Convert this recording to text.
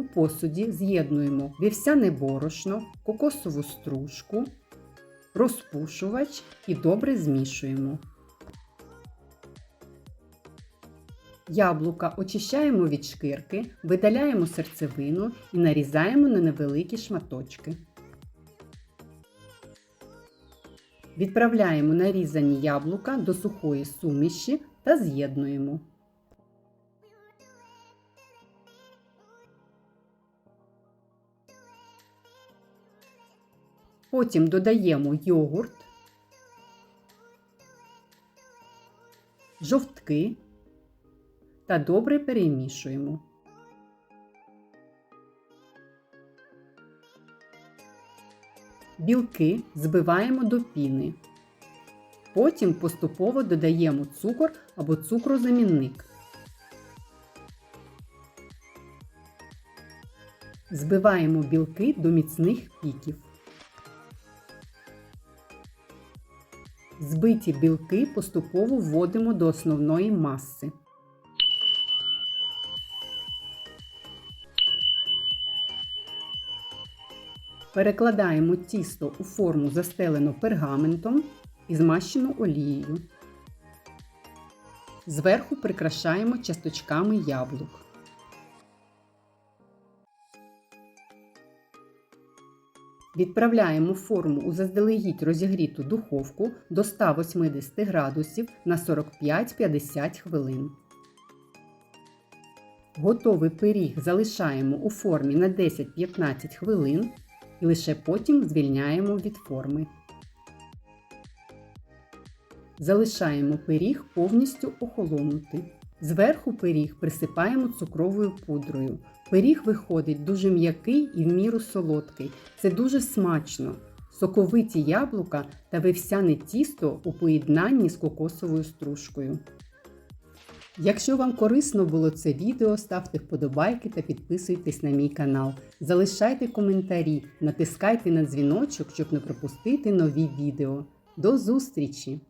У посуді з'єднуємо вівсяне борошно, кокосову стружку, розпушувач і добре змішуємо. Яблука очищаємо від шкірки, видаляємо серцевину і нарізаємо на невеликі шматочки. Відправляємо нарізані яблука до сухої суміші та з'єднуємо. Потім додаємо йогурт, жовтки та добре перемішуємо. Білки збиваємо до піни. Потім поступово додаємо цукор або цукрозамінник. Збиваємо білки до міцних піків. Збиті білки поступово вводимо до основної маси. Перекладаємо тісто у форму застелену пергаментом і змащену олією. Зверху прикрашаємо часточками яблук. Відправляємо форму у заздалегідь розігріту духовку до 180 градусів на 45-50 хвилин. Готовий пиріг залишаємо у формі на 10-15 хвилин і лише потім звільняємо від форми. Залишаємо пиріг повністю охолонути. Зверху пиріг присипаємо цукровою пудрою. Пиріг виходить дуже м'який і в міру солодкий. Це дуже смачно. Соковиті яблука та вивсяне тісто у поєднанні з кокосовою стружкою. Якщо вам корисно було це відео, ставте вподобайки та підписуйтесь на мій канал. Залишайте коментарі, натискайте на дзвіночок, щоб не пропустити нові відео. До зустрічі!